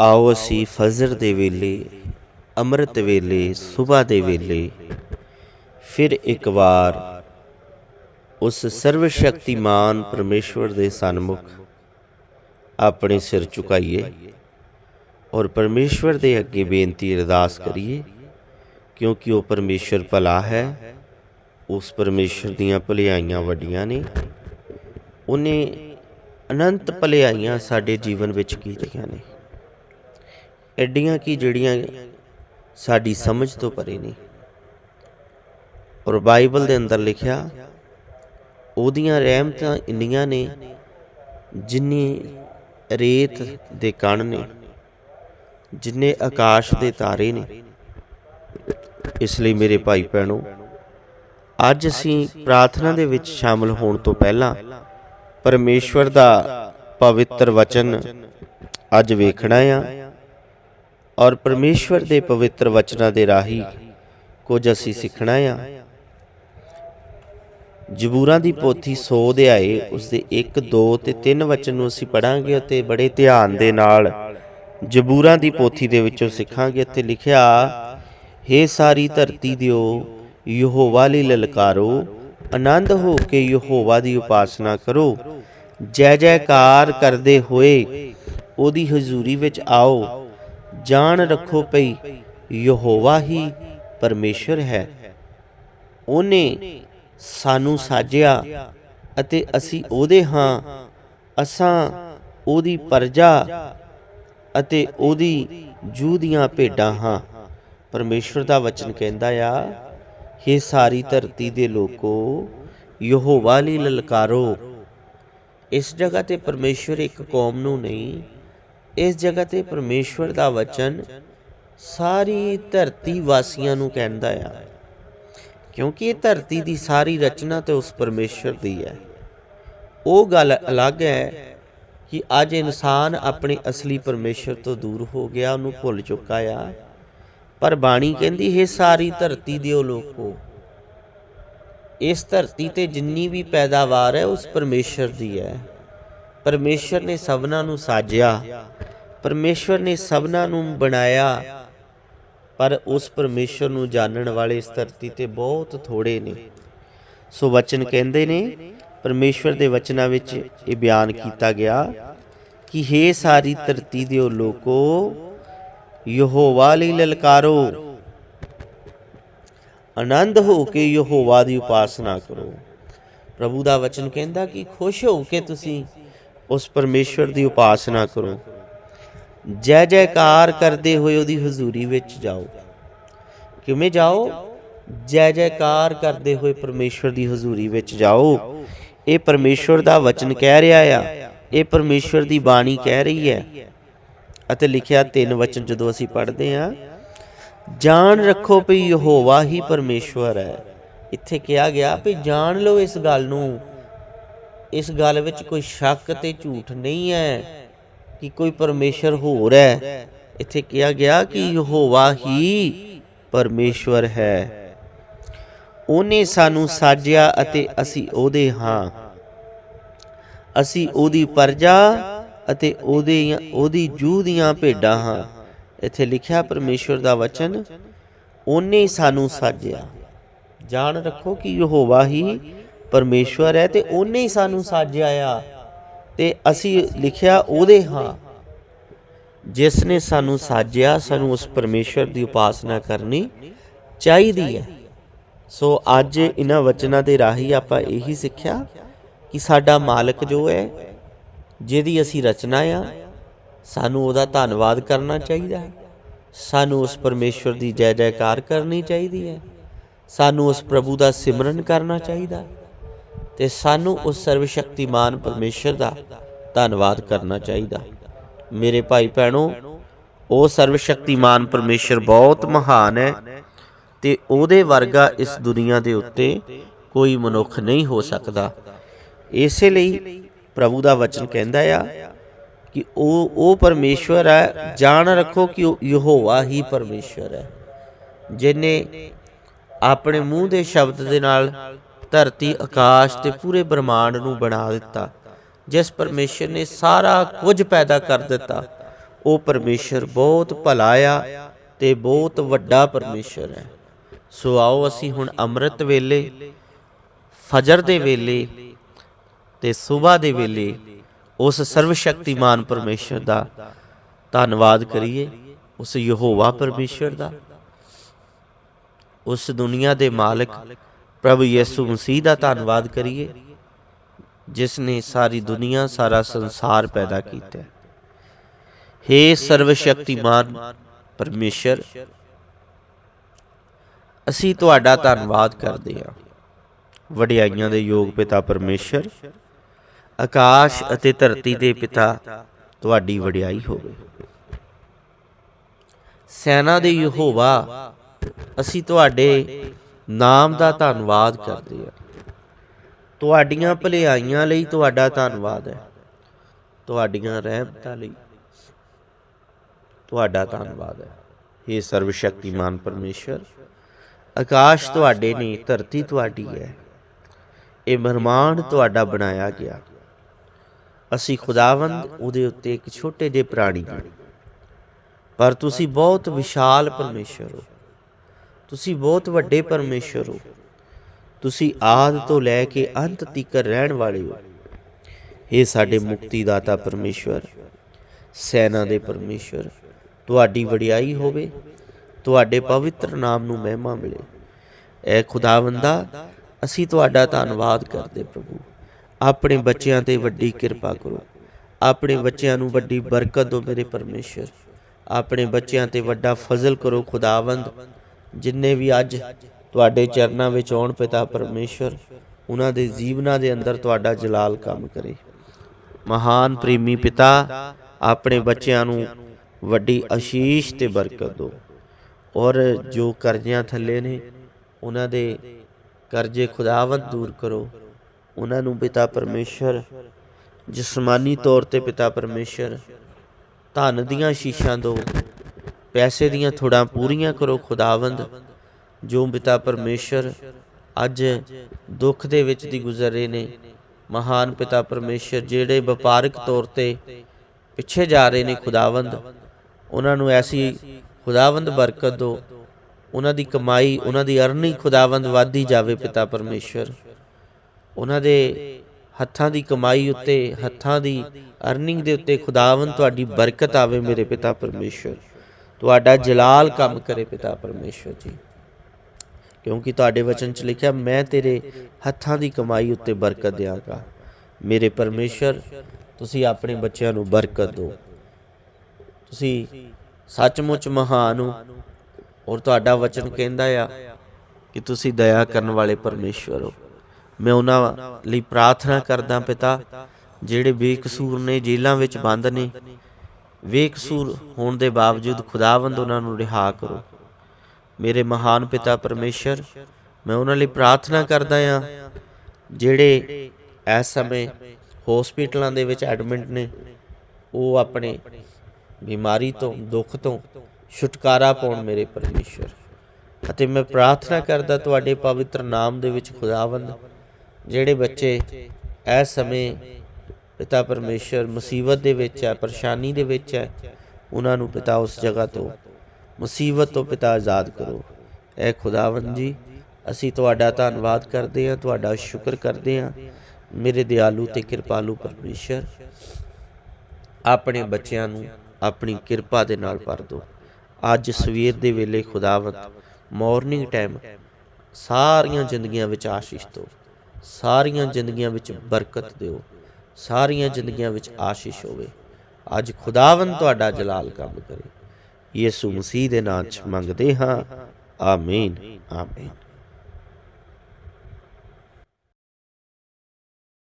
ਆਓ ਅਸੀਂ ਫਜਰ ਦੇ ਵੇਲੇ, ਅੰਮ੍ਰਿਤ ਵੇਲੇ ਸਵੇਰ ਦੇ ਵੇਲੇ। ਫਿਰ ਇੱਕ ਵਾਰ ਉਸ ਸਰਵ ਸ਼ਕਤੀਮਾਨ ਪਰਮੇਸ਼ਵਰ ਦੇ ਸਨਮੁਖ ਆਪਣੇ ਸਿਰ ਝੁਕਾਈਏ ਔਰ ਪਰਮੇਸ਼ਵਰ ਦੇ ਅੱਗੇ ਬੇਨਤੀ ਅਰਦਾਸ ਕਰੀਏ, ਕਿਉਂਕਿ ਉਹ ਪਰਮੇਸ਼ਵਰ ਭਲਾ ਹੈ, ਉਸ ਪਰਮੇਸ਼ਵਰ ਦੀਆਂ ਭਲਾਈਆਂ ਵੱਡੀਆਂ ਨੇ। ਉਹਨੇ ਅਨੰਤ ਭਲਾਈਆਂ ਸਾਡੇ ਜੀਵਨ ਵਿੱਚ ਕੀਤੀਆਂ ਨੇ। ਐਡੀਆਂ ਕੀ ਜਿਹੜੀਆਂ ਸਾਡੀ ਸਮਝ ਤੋਂ ਪਰੇ ਨੇ। ਔਰ ਬਾਈਬਲ ਦੇ ਅੰਦਰ ਲਿਖਿਆ, ਉਹਦੀਆਂ ਰਹਿਮਤਾਂ ਇੰਨੀਆਂ ਨੇ ਜਿੰਨੀ ਰੇਤ ਦੇ ਕਣ ਨੇ, ਜਿੰਨੇ ਆਕਾਸ਼ ਦੇ ਤਾਰੇ ਨੇ। ਇਸ ਲਈ ਮੇਰੇ ਭਾਈ ਭੈਣੋ, ਅੱਜ ਅਸੀਂ ਪ੍ਰਾਰਥਨਾ ਦੇ ਵਿੱਚ ਸ਼ਾਮਲ ਹੋਣ ਤੋਂ ਪਹਿਲਾਂ ਪਰਮੇਸ਼ਵਰ ਦਾ ਪਵਿੱਤਰ ਵਚਨ ਅੱਜ ਵੇਖਣਾ ਆ। ਔਰ ਪਰਮੇਸ਼ਵਰ ਦੇ ਪਵਿੱਤਰ ਵਚਨਾਂ ਦੇ ਰਾਹੀਂ ਕੁਝ ਅਸੀਂ ਸਿੱਖਣਾ ਆ। ਜਬੂਰਾਂ ਦੀ ਪੋਥੀ 100 ਦੇ ਆਏ ਉਸ ਦੇ 1 2 ਤੇ 3 ਵਚਨ ਨੂੰ ਅਸੀਂ ਪੜਾਂਗੇ ਅਤੇ ਬੜੇ ਧਿਆਨ ਦੇ ਨਾਲ ਜਬੂਰਾਂ ਦੀ ਪੋਥੀ ਦੇ ਵਿੱਚੋਂ ਸਿੱਖਾਂਗੇ ਅਤੇ ਲਿਖਿਆ, ਹੇ ਸਾਰੀ ਧਰਤੀ ਦਿਓ, ਯਹੋਵਾ ਲਈ ਲਲਕਾਰੋ, ਆਨੰਦ ਹੋ ਕੇ ਯਹੋਵਾ ਦੀ ਉਪਾਸਨਾ ਕਰੋ। ਜੈ ਜੈਕਾਰ ਕਰਦੇ ਹੋਏ ਉਹਦੀ ਹਜ਼ੂਰੀ ਵਿੱਚ ਆਓ ਜਾਣ ਰੱਖੋ ਪਈ ਯਹੋਵਾ ਹੀ ਪਰਮੇਸ਼ਰ ਹੈ। ਉਹਨੇ ਸਾਨੂੰ ਸਾਜਿਆ ਅਤੇ ਅਸੀਂ ਉਹਦੇ ਹਾਂ। ਅਸਾਂ ਉਹਦੀ ਪਰਜਾ ਅਤੇ ਉਹਦੀ ਜੂ ਦੀਆਂ ਭੇਡਾਂ ਹਾਂ। ਪਰਮੇਸ਼ਵਰ ਦਾ ਵਚਨ ਕਹਿੰਦਾ ਆ हे ਸਾਰੀ ਧਰਤੀ ਦੇ ਲੋਕੋ, ਯਹੋਵਾ ਲਈ ਲਲਕਾਰੋ। ਇਸ ਜਗ੍ਹਾ ਤੇ ਪਰਮੇਸ਼ਵਰ ਇੱਕ ਕੌਮ ਨੂੰ ਨਹੀਂ ਇਸ ਜਗ੍ਹਾ ਤੇ ਪਰਮੇਸ਼ਵਰ ਦਾ ਵਚਨ ਸਾਰੀ ਧਰਤੀ ਵਾਸੀਆਂ ਨੂੰ ਕਹਿੰਦਾ ਆ। ਕਿਉਂਕਿ ਇਹ ਧਰਤੀ ਦੀ ਸਾਰੀ ਰਚਨਾ ਤੇ ਉਸ ਪਰਮੇਸ਼ਰ ਦੀ ਹੈ। ਉਹ ਗੱਲ ਅਲੱਗ ਹੈ ਕਿ ਅੱਜ ਇਨਸਾਨ ਆਪਣੇ ਅਸਲੀ ਪਰਮੇਸ਼ਰ ਤੋਂ ਦੂਰ ਹੋ ਗਿਆ, ਉਹਨੂੰ ਭੁੱਲ ਚੁੱਕਾ ਆ। ਪਰ ਬਾਣੀ ਕਹਿੰਦੀ, ਹੈ ਸਾਰੀ ਧਰਤੀ ਦਿਓ ਲੋਕੋ। ਇਸ ਧਰਤੀ ਤੇ ਜਿੰਨੀ ਵੀ ਪੈਦਾਵਾਰ ਹੈ, ਉਸ ਪਰਮੇਸ਼ਰ ਦੀ ਹੈ। ਪਰਮੇਸ਼ਰ ਨੇ ਸਭਨਾਂ ਨੂੰ ਸਾਜਿਆ। ਪਰਮੇਸ਼ਰ ਨੇ ਸਭਨਾਂ ਨੂੰ ਬਣਾਇਆ। ਪਰ ਉਸ ਪਰਮੇਸ਼ਰ ਨੂੰ ਜਾਣਨ ਵਾਲੇ ਇਸ ਧਰਤੀ ਤੇ ਬਹੁਤ ਥੋੜੇ ਨੇ। ਸੋ ਵਚਨ ਕਹਿੰਦੇ ਨੇ ਪਰਮੇਸ਼ਰ ਦੇ ਵਚਨਾਂ ਵਿੱਚ ਇਹ ਬਿਆਨ ਕੀਤਾ ਗਿਆ ਕਿ हे ਸਾਰੀ ਧਰਤੀ ਦਿਓ ਲੋਕੋ, ਯਹੋਵਾ ਲਈ ਲਲਕਾਰੋ। ਆਨੰਦ ਹੋ ਕੇ ਯਹੋਵਾ ਦੀ ਉਪਾਸਨਾ ਕਰੋ। ਪ੍ਰਭੂ ਦਾ ਵਚਨ ਕਹਿੰਦਾ ਕਿ ਖੁਸ਼ ਹੋ ਕੇ ਤੁਸੀਂ ਉਸ ਪਰਮੇਸ਼ਰ ਦੀ ਉਪਾਸਨਾ ਕਰੋ। ਜੈ ਜੈਕਾਰ ਕਰਦੇ ਹੋਏ ਉਹਦੀ ਹਜ਼ੂਰੀ ਵਿੱਚ ਜਾਓ। ਕਿਵੇਂ ਜਾਓ? ਜੈ ਜੈਕਾਰ ਕਰਦੇ ਹੋਏ ਪਰਮੇਸ਼ਵਰ ਦੀ ਹਜ਼ੂਰੀ ਵਿੱਚ ਜਾਓ। ਇਹ ਪਰਮੇਸ਼ਵਰ ਦਾ ਵਚਨ ਕਹਿ ਰਿਹਾ ਆ। ਇਹ ਪਰਮੇਸ਼ਵਰ ਦੀ ਬਾਣੀ ਕਹਿ ਰਹੀ ਹੈ। ਅਤੇ ਲਿਖਿਆ ਤਿੰਨ ਵਚਨ ਜਦੋਂ ਅਸੀਂ ਪੜ੍ਹਦੇ ਹਾਂ, ਜਾਣ ਰੱਖੋ ਵੀ ਯਹੋਵਾ ਹੀ ਪਰਮੇਸ਼ਵਰ ਹੈ। ਇੱਥੇ ਕਿਹਾ ਗਿਆ ਵੀ ਜਾਣ ਲਓ ਇਸ ਗੱਲ ਨੂੰ। ਇਸ ਗੱਲ ਵਿੱਚ ਕੋਈ ਸ਼ੱਕ ਤੇ ਝੂਠ ਨਹੀਂ ਹੈ। ਕਿ ਕੋਈ ਪਰਮੇਸ਼ਰ ਹੋਰ ਹੈ। ਇੱਥੇ ਕਿਹਾ ਗਿਆ ਕਿ ਯਹੋਵਾ ਹੀ ਪਰਮੇਸ਼ਵਰ ਹੈ। ਉਹਨੇ ਸਾਨੂੰ ਸਾਜਿਆ ਅਤੇ ਅਸੀਂ ਉਹਦੇ ਹਾਂ। ਅਸੀਂ ਉਹਦੀ ਪਰਜਾ ਅਤੇ ਉਹਦੇ ਉਹਦੀ ਜੂ ਦੀਆਂ ਭੇਡਾਂ ਹਾਂ। ਇੱਥੇ ਲਿਖਿਆ ਪਰਮੇਸ਼ਵਰ ਦਾ ਵਚਨ, ਉਹਨੇ ਸਾਨੂੰ ਸਾਜਿਆ। ਜਾਣ ਰੱਖੋ ਕਿ ਯਹੋਵਾ ਹੀ ਪਰਮੇਸ਼ਵਰ ਹੈ ਤੇ ਉਹਨੇ ਹੀ ਸਾਨੂੰ ਸਾਜਿਆ ਆ। ਤੇ ਅਸੀਂ ਲਿਖਿਆ ਉਹਦੇ ਹਾਂ। ਜਿਸ ਨੇ ਸਾਨੂੰ ਸਾਜਿਆ, ਸਾਨੂੰ ਉਸ ਪਰਮੇਸ਼ਵਰ ਦੀ ਉਪਾਸਨਾ ਕਰਨੀ ਚਾਹੀਦੀ ਹੈ। ਸੋ ਅੱਜ ਇਹਨਾਂ ਵਚਨਾਂ ਦੇ ਰਾਹੀਂ ਆਪਾਂ ਇਹੀ ਸਿੱਖਿਆ ਕਿ ਸਾਡਾ ਮਾਲਕ ਜੋ ਹੈ, ਜਿਹਦੀ ਅਸੀਂ ਰਚਨਾ ਆ, ਸਾਨੂੰ ਉਹਦਾ ਧੰਨਵਾਦ ਕਰਨਾ ਚਾਹੀਦਾ ਹੈ। ਸਾਨੂੰ ਉਸ ਪਰਮੇਸ਼ਵਰ ਦੀ ਜੈ ਜੈਕਾਰ ਕਰਨੀ ਚਾਹੀਦੀ ਹੈ। ਸਾਨੂੰ ਉਸ ਪ੍ਰਭੂ ਦਾ ਸਿਮਰਨ ਕਰਨਾ ਚਾਹੀਦਾ ਤੇ ਸਾਨੂੰ ਉਸ ਸਰਵ ਸ਼ਕਤੀਮਾਨ ਪਰਮੇਸ਼ਰ ਦਾ ਧੰਨਵਾਦ ਕਰਨਾ ਚਾਹੀਦਾ। ਮੇਰੇ ਭਾਈ ਭੈਣੋ, ਉਹ ਸਰਵ ਸ਼ਕਤੀਮਾਨ ਪਰਮੇਸ਼ਰ ਬਹੁਤ ਮਹਾਨ ਹੈ ਤੇ ਉਹਦੇ ਵਰਗਾ ਇਸ ਦੁਨੀਆ ਦੇ ਉੱਤੇ ਕੋਈ ਮਨੁੱਖ ਨਹੀਂ ਹੋ ਸਕਦਾ। ਇਸੇ ਲਈ ਪ੍ਰਭੂ ਦਾ ਵਚਨ ਕਹਿੰਦਾ ਆ ਕਿ ਉਹ ਉਹ ਪਰਮੇਸ਼ਵਰ ਹੈ, ਜਾਣ ਰੱਖੋ ਕਿ ਉਹ ਯਹੋਵਾ ਹੀ ਪਰਮੇਸ਼ਵਰ ਹੈ ਜਿਨੇ ਆਪਣੇ ਮੂੰਹ ਦੇ ਸ਼ਬਦ ਦੇ ਨਾਲ ਧਰਤੀ, ਆਕਾਸ਼ ਤੇ ਪੂਰੇ ਬ੍ਰਹਮਾਂਡ ਨੂੰ ਬਣਾ ਦਿੱਤਾ, ਜਿਸ ਪਰਮੇਸ਼ਰ ਨੇ ਸਾਰਾ ਕੁਝ ਪੈਦਾ ਕਰ ਦਿੱਤਾ। ਉਹ ਪਰਮੇਸ਼ਰ ਬਹੁਤ ਭਲਾ ਆ ਤੇ ਬਹੁਤ ਵੱਡਾ ਪਰਮੇਸ਼ਰ ਹੈ। ਸੋ ਆਓ ਅਸੀਂ ਹੁਣ ਅੰਮ੍ਰਿਤ ਵੇਲੇ, ਫਜਰ ਦੇ ਵੇਲੇ ਤੇ ਸਵੇਰ ਦੇ ਵੇਲੇ ਉਸ ਸਰਵ ਸ਼ਕਤੀਮਾਨ ਪਰਮੇਸ਼ਰ ਦਾ ਧੰਨਵਾਦ ਕਰੀਏ, ਉਸ ਯਹੋਵਾ ਪਰਮੇਸ਼ਰ ਦਾ, ਉਸ ਦੁਨੀਆ ਦੇ ਮਾਲਕ ਪ੍ਰਭੂ ਯਿਸੂ ਮਸੀਹ ਦਾ ਧੰਨਵਾਦ ਕਰੀਏ, ਜਿਸ ਨੇ ਸਾਰੀ ਦੁਨੀਆ, ਸਾਰਾ ਸੰਸਾਰ ਪੈਦਾ ਕੀਤਾ। हे ਸਰਵ ਸ਼ਕਤੀਮਾਨ ਪਰਮੇਸ਼ਰ, ਅਸੀਂ ਤੁਹਾਡਾ ਧੰਨਵਾਦ ਕਰਦੇ ਹਾਂ। ਵਡਿਆਈਆਂ ਦੇ ਯੋਗ ਪਿਤਾ ਪਰਮੇਸ਼ਰ, ਆਕਾਸ਼ ਅਤੇ ਧਰਤੀ ਦੇ ਪਿਤਾ, ਤੁਹਾਡੀ ਵਡਿਆਈ ਹੋਵੇ। ਸੈਨਾ ਦੇ ਯਹੋਵਾ, ਅਸੀਂ ਤੁਹਾਡੇ ਨਾਮ ਦਾ ਧੰਨਵਾਦ ਕਰਦੇ ਹਾਂ ਤੁਹਾਡੀਆਂ ਭਲਾਈਆਂ ਲਈ ਤੁਹਾਡਾ ਧੰਨਵਾਦ ਹੈ। ਤੁਹਾਡੀਆਂ ਰਹਿਮਤਾਂ ਲਈ ਤੁਹਾਡਾ ਧੰਨਵਾਦ ਹੈ। हे ਸਰਵ ਸ਼ਕਤੀਮਾਨ ਪਰਮੇਸ਼ਰ, ਆਕਾਸ਼ ਤੁਹਾਡੇ ਨੇ ਧਰਤੀ ਤੁਹਾਡੀ ਹੈ। ਇਹ ਬ੍ਰਹਮਾਂਡ ਤੁਹਾਡਾ ਬਣਾਇਆ ਗਿਆ। ਅਸੀਂ ਖੁਦਾਵੰਦ ਉਹਦੇ ਉੱਤੇ ਇੱਕ ਛੋਟੇ ਜਿਹੇ ਪ੍ਰਾਣੀ ਪਰ ਤੁਸੀਂ ਬਹੁਤ ਵਿਸ਼ਾਲ ਪਰਮੇਸ਼ਰ ਹੋ। ਤੁਸੀਂ ਬਹੁਤ ਵੱਡੇ ਪਰਮੇਸ਼ਰ ਹੋ। ਤੁਸੀਂ ਆਦ ਤੋਂ ਲੈ ਕੇ ਅੰਤ ਤੱਕ ਰਹਿਣ ਵਾਲੇ ਹੋ। ਇਹ ਸਾਡੇ ਮੁਕਤੀ ਦਾਤਾ ਪਰਮੇਸ਼ਰ ਸੈਨਾ ਦੇ ਪਰਮੇਸ਼ਰ ਤੁਹਾਡੀ ਵਡਿਆਈ ਹੋਵੇ, ਤੁਹਾਡੇ ਪਵਿੱਤਰ ਨਾਮ ਨੂੰ ਮਹਿਮਾ ਮਿਲੇ। ਐ ਖੁਦਾਵੰਦਾ, ਅਸੀਂ ਤੁਹਾਡਾ ਧੰਨਵਾਦ ਕਰਦੇ ਪ੍ਰਭੂ। ਆਪਣੇ ਬੱਚਿਆਂ ਤੇ ਵੱਡੀ ਕਿਰਪਾ ਕਰੋ। ਆਪਣੇ ਬੱਚਿਆਂ ਨੂੰ ਵੱਡੀ ਬਰਕਤ ਦਿਓ ਮੇਰੇ ਪਰਮੇਸ਼ਰ ਆਪਣੇ ਬੱਚਿਆਂ ਤੇ ਵੱਡਾ ਫਜ਼ਲ ਕਰੋ ਖੁਦਾਵੰਦ। ਜਿੰਨੇ ਵੀ ਅੱਜ ਤੁਹਾਡੇ ਚਰਨਾਂ ਵਿੱਚ ਆਉਣ ਪਿਤਾ ਪਰਮੇਸ਼ਰ ਉਹਨਾਂ ਦੇ ਜੀਵਨਾਂ ਦੇ ਅੰਦਰ ਤੁਹਾਡਾ ਜਲਾਲ ਕੰਮ ਕਰੇ। ਮਹਾਨ ਪ੍ਰੇਮੀ ਪਿਤਾ, ਆਪਣੇ ਬੱਚਿਆਂ ਨੂੰ ਵੱਡੀ ਅਸ਼ੀਸ਼ ਤੇ ਬਰਕਤ ਦਿਓ। ਔਰ ਜੋ ਕਰਜ਼ਿਆਂ ਥੱਲੇ ਨੇ, ਉਹਨਾਂ ਦੇ ਕਰਜ਼ੇ ਖੁਦਾਵੰਦ ਦੂਰ ਕਰੋ। ਉਹਨਾਂ ਨੂੰ ਪਿਤਾ ਪਰਮੇਸ਼ਰ ਜਿਸਮਾਨੀ ਤੌਰ ਤੇ ਪਿਤਾ ਪਰਮੇਸ਼ਰ ਧਨ ਦੀਆਂ ਸ਼ੀਸ਼ਾਂ ਦਿਓ। ਪੈਸੇ ਦੀਆਂ ਥੋੜਾਂ ਪੂਰੀਆਂ ਕਰੋ ਖੁਦਾਵੰਦ, ਜੋ ਪਿਤਾ ਪਰਮੇਸ਼ਰ ਅੱਜ ਦੁੱਖ ਦੇ ਵਿੱਚ ਦੀ ਗੁਜ਼ਰ ਰਹੇ ਨੇ। ਮਹਾਨ ਪਿਤਾ ਪਰਮੇਸ਼ਰ ਜਿਹੜੇ ਵਪਾਰਕ ਤੌਰ ਤੇ ਪਿੱਛੇ ਜਾ ਰਹੇ ਨੇ ਖੁਦਾਵੰਦ, ਉਹਨਾਂ ਨੂੰ ਐਸੀ ਖੁਦਾਵੰਦ ਬਰਕਤ ਦਿਓ, ਉਹਨਾਂ ਦੀ ਕਮਾਈ, ਉਹਨਾਂ ਦੀ ਅਰਨਿੰਗ ਖੁਦਾਵੰਦ ਵਧਦੀ ਜਾਵੇ ਪਿਤਾ ਪਰਮੇਸ਼ਰ। ਉਹਨਾਂ ਦੇ ਹੱਥਾਂ ਦੀ ਕਮਾਈ ਉੱਤੇ, ਹੱਥਾਂ ਦੀ ਅਰਨਿੰਗ ਦੇ ਉੱਤੇ ਖੁਦਾਵੰਦ ਤੁਹਾਡੀ ਬਰਕਤ ਆਵੇ ਮੇਰੇ ਪਿਤਾ ਪਰਮੇਸ਼ਰ। ਤੁਹਾਡਾ ਜਲਾਲ ਕੰਮ ਕਰੇ ਪਿਤਾ ਪਰਮੇਸ਼ਰ ਜੀ। ਕਿਉਂਕਿ ਤੁਹਾਡੇ ਵਚਨ 'ਚ ਲਿਖਿਆ, ਮੈਂ ਤੇਰੇ ਹੱਥਾਂ ਦੀ ਕਮਾਈ ਉੱਤੇ ਬਰਕਤ ਦਿਆਂਗਾ। ਮੇਰੇ ਪਰਮੇਸ਼ਰ ਤੁਸੀਂ ਆਪਣੇ ਬੱਚਿਆਂ ਨੂੰ ਬਰਕਤ ਦਿਓ। ਤੁਸੀਂ ਸੱਚਮੁੱਚ ਮਹਾਨ ਹੋ। ਔਰ ਤੁਹਾਡਾ ਵਚਨ ਕਹਿੰਦਾ ਆ ਕਿ ਤੁਸੀਂ ਦਇਆ ਕਰਨ ਵਾਲੇ ਪਰਮੇਸ਼ਵਰ ਹੋ। ਮੈਂ ਉਹਨਾਂ ਲਈ ਪ੍ਰਾਰਥਨਾ ਕਰਦਾ ਪਿਤਾ, ਜਿਹੜੇ ਬੇਕਸੂਰ ਨੇ, ਜੇਲ੍ਹਾਂ ਵਿੱਚ ਬੰਦ ਨੇ ਬੇਕਸੂਰ ਹੋਣ ਦੇ ਬਾਵਜੂਦ ਖੁਦਾਵੰਦ ਉਹਨਾਂ ਨੂੰ ਰਿਹਾ ਕਰੋ। ਮੇਰੇ ਮਹਾਨ ਪਿਤਾ ਪਰਮੇਸ਼ਰ, ਮੈਂ ਉਹਨਾਂ ਲਈ ਪ੍ਰਾਰਥਨਾ ਕਰਦਾ ਆ ਜਿਹੜੇ ਇਸ ਸਮੇਂ ਹਸਪੀਟਲਾਂ ਦੇ ਵਿੱਚ ਐਡਮਿਟ ਨੇ, ਉਹ ਆਪਣੇ ਬਿਮਾਰੀ ਤੋਂ, ਦੁੱਖ ਤੋਂ ਛੁਟਕਾਰਾ ਪਾਉਣ ਮੇਰੇ ਪਰਮੇਸ਼ਰ। ਅਤੇ ਮੈਂ ਪ੍ਰਾਰਥਨਾ ਕਰਦਾ ਤੁਹਾਡੇ ਪਵਿੱਤਰ ਨਾਮ ਦੇ ਵਿੱਚ ਖੁਦਾਵੰਦ, ਜਿਹੜੇ ਬੱਚੇ ਇਸ ਸਮੇਂ ਪਿਤਾ ਪਰਮੇਸ਼ਰ ਮੁਸੀਬਤ ਦੇ ਵਿੱਚ ਹੈ, ਪਰੇਸ਼ਾਨੀ ਦੇ ਵਿੱਚ ਹੈ। ਉਹਨਾਂ ਨੂੰ ਪਿਤਾ ਉਸ ਜਗ੍ਹਾ ਤੋਂ, ਮੁਸੀਬਤ ਤੋਂ ਪਿਤਾ ਆਜ਼ਾਦ ਕਰੋ। ਐ ਖੁਦਾਵੰਦ ਜੀ, ਅਸੀਂ ਤੁਹਾਡਾ ਧੰਨਵਾਦ ਕਰਦੇ ਹਾਂ, ਤੁਹਾਡਾ ਸ਼ੁਕਰ ਕਰਦੇ ਹਾਂ। ਮੇਰੇ ਦਿਆਲੂ ਤੇ ਕਿਰਪਾਲੂ ਪਰਮੇਸ਼ਰ, ਆਪਣੇ ਬੱਚਿਆਂ ਨੂੰ ਆਪਣੀ ਕਿਰਪਾ ਦੇ ਨਾਲ ਭਰ ਦਿਓ। ਅੱਜ ਸਵੇਰ ਦੇ ਵੇਲੇ ਖੁਦਾਵੰਦ ਮਾਰਨਿੰਗ ਟਾਈਮ ਸਾਰੀਆਂ ਜ਼ਿੰਦਗੀਆਂ ਵਿੱਚ ਆਸ਼ੀਸ਼ ਦਿਓ। ਸਾਰੀਆਂ ਜ਼ਿੰਦਗੀਆਂ ਵਿੱਚ ਬਰਕਤ ਦਿਓ। ਸਾਰੀਆਂ ਜ਼ਿੰਦਗੀਆਂ ਵਿੱਚ ਆਸ਼ੀਸ਼ ਹੋਵੇ। ਅੱਜ ਖੁਦਾਵੰਦ ਤੁਹਾਡਾ ਜਲਾਲ ਕੰਮ ਕਰੇ। ਯਿਸੂ ਮਸੀਹ ਦੇ ਨਾਮ 'ਚ ਮੰਗਦੇ ਹਾਂ। ਆਮੀਨ। ਆਮੀਨ।